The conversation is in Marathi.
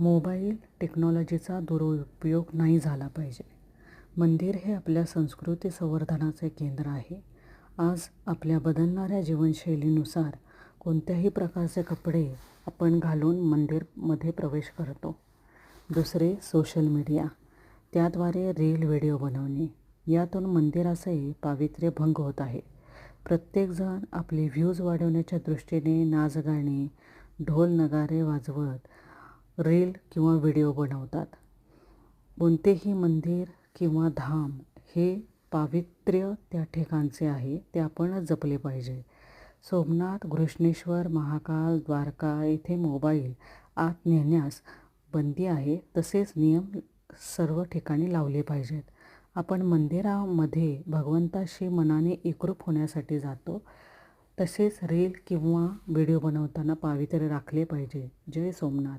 मोबाईल टेक्नॉलॉजीचा दुरुपयोग नाही झाला पाहिजे. मंदिर हे आपल्या संस्कृती संवर्धनाचे केंद्र आहे. आज आपल्या बदलणाऱ्या जीवनशैलीनुसार कोणत्याही प्रकारचे कपडे आपण घालून मंदिरमध्ये प्रवेश करतो. दुसरे सोशल मीडिया. त्याद्वारे रील व्हिडिओ बनवणे. यातून मंदिराचे पावित्र्य भंग होत आहे. प्रत्येकजण आपले व्ह्यूज वाढवण्याच्या दृष्टीने नाच गाणे ढोल नगारे वाजवत रील किंवा व्हिडिओ बनवतात. कोणतेही मंदिर किंवा धाम हे पावित्र्य त्या ठिकाणचे आहे ते आपणच जपले पाहिजे. सोमनाथ घृष्णेश्वर महाकाल द्वारका येथे मोबाईल आत नेण्यास बंदी आहे तसेच नियम सर्व ठिकाणी लावले पाहिजेत. आपण मंदिरामध्ये भगवंताशी मनाने एकरूप होण्यासाठी जातो तसेच रील किंवा व्हिडिओ बनवताना पावित्र्य राखले पाहिजे. जय सोमनाथ.